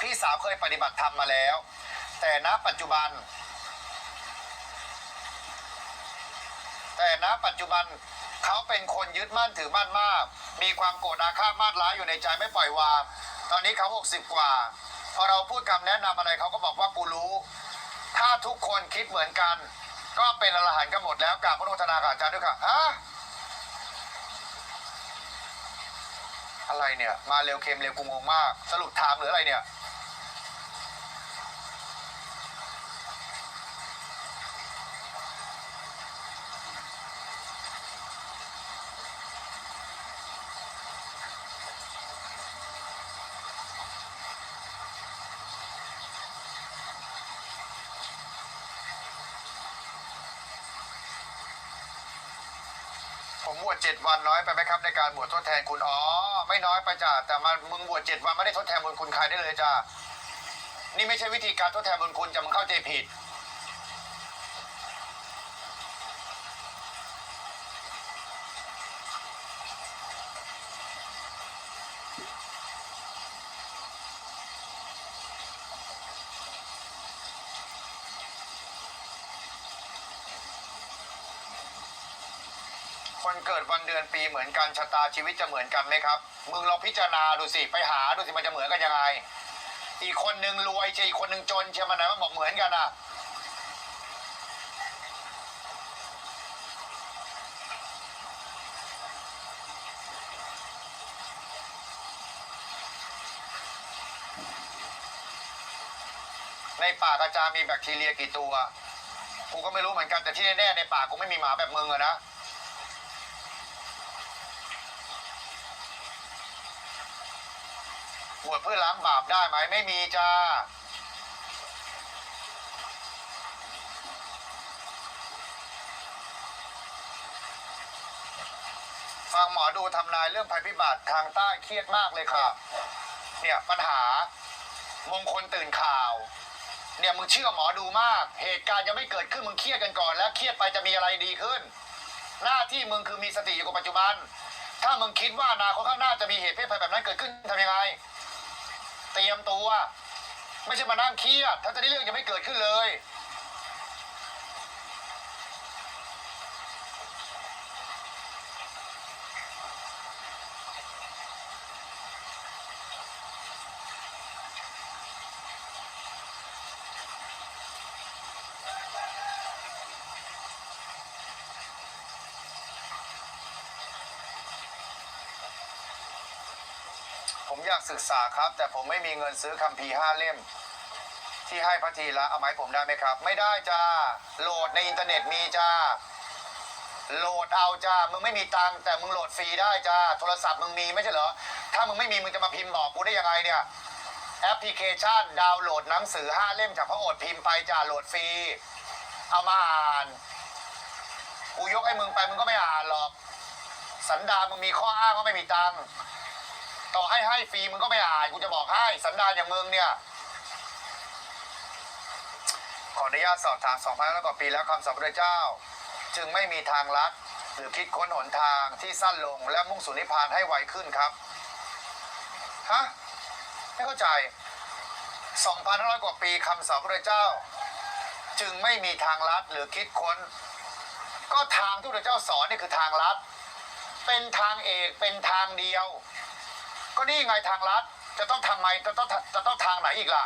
พี่สาวเคยปฏิบัติธรรมมาแล้ว แต่ณปัจจุบัน แต่ณปัจจุบันเขาเป็นคนยึดมั่นถือมั่นมาก มีความโกรธอาฆาตมาดร้ายอยู่ในใจไม่ปล่อยวาง ตอนนี้เขาหกสิบกว่า พอเราพูดคำแนะนำอะไรเขาก็บอกว่ากูรู้ ถ้าทุกคนคิดเหมือนกัน ก็เป็นอรหันต์กันหมดแล้วกราบพระโนทนากับอาจารย์ด้วยค่ะฮะอะไรเนี่ย มาเร็วเค็มเร็วกูงงมาก สรุปถามหรืออะไรเนี่ย ผมบวชเจ็ดวันน้อยไปไหมครับ ในการบวชทดแทนคุณอ๋อไม่น้อยไปจ้ะแต่มามึงบวชเจ็ดวันไม่ได้ทดแทนบุญคุณใครได้เลยจ้ะนี่ไม่ใช่วิธีการทดแทนบุญคุณจะมึงเข้าใจผิด คนเกิดวันเดือนปีเหมือนกันชะตาชีวิตจะเหมือนกันไหมครับมึงลองพิจารณาดูสิไปหาดูสิมันจะเหมือนกันยังไง อีกคนหนึ่งรวยเชียอีกคนหนึ่งจนเชียมันไหนมันบอกเหมือนกันอะในปากอาจารย์มีแบคทีเรีย กี่ตัว กูก็ไม่รู้เหมือนกันแต่ที่แน่ๆในปากกูไม่มีหมาแบบมึงอะนะ วชเพื่อล้างบาปได้ไหมไม่มีจ้า ฟังหมอดูทำนายเรื่องภัยพิบัติทางใต้เครียดมากเลยค่ะ เนี่ยปัญหามงคลตื่นข่าว เนี่ยมึงเชื่อหมอดูมาก เหตุการณ์ยังไม่เกิดขึ้นมึงเครียดกันก่อน แล้วเครียดไปจะมีอะไรดีขึ้น หน้าที่มึงคือมีสติอยู่กับปัจจุบันถ้ามึงคิดว่าอนาคตข้างหน้าจะมีเหตุเพศภัยแบบนั้นเกิดขึ้นทำยังไง เตรียมตัว ไม่ใช่มานั่งเครียด ถ้าจะได้เรื่องยังไม่เกิดขึ้นเลย ผมอยากศึกษาครับ แต่ผมไม่มีเงินซื้อคัมภีร์ห้าเล่ม ที่ให้พระทีละเอาไหมผมได้ไหมครับ ไม่ได้จ้าโหลดในอินเทอร์เน็ตมีจ้าโหลดเอาจ้ามึงไม่มีตังค์แต่มึงโหลดฟรีได้จ้าโทรศัพท์มึงมีไม่ใช่เหรอถ้ามึงไม่มีมึงจะมาพิมพ์บอกกูได้ยังไงเนี่ยแอปพลิเคชันดาวน์โหลดหนังสือห้าเล่มจากพระโอษฐ์พิมพ์ไปจ้าโหลดฟรีเอามาอ่านกูยกให้มึงไปมึงก็ไม่อ่านหรอก สันดานมึงมีข้ออ้างว่าไม่มีตังค์ ต่อให้ให้ฟรีมึงก็ไม่อานกูจะบอกให้สันดานอย่างมึงเนี่ย ขออนุญาตสอบถาม2,000กว่าปีแล้วคำสอนพระเจ้า จึงไม่มีทางลัดหรือคิดค้นหนทางที่สั้นลงและมุ่งสู่นิพพานให้ไวขึ้นครับฮะไม่เข้าใจ2,500กว่าปีคำสอนพระเจ้า จึงไม่มีทางลัดหรือคิดค้น ก็ทางที่พระเจ้าสอนนี่คือทางลัดเป็นทางเอกเป็นทางเดียว ก็นี่ไงทางรัฐจะต้องทำไมจะต้องจะต้องทางไหนอีกล่ะ